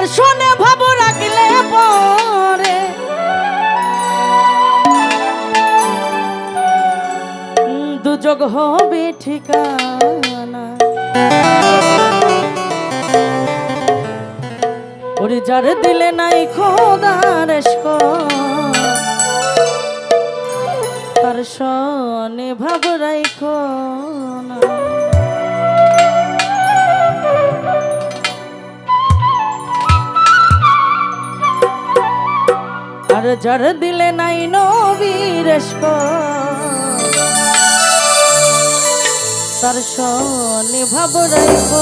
তার শোনে ভাব রাখলে পরে। দুযোগ হবে ঠিকানা। ওরে যার দিলে নাই খোদার তার শনে ভাব রাইখো না। যার দিলে নাই নবীর তার শনি ভাব রাইব।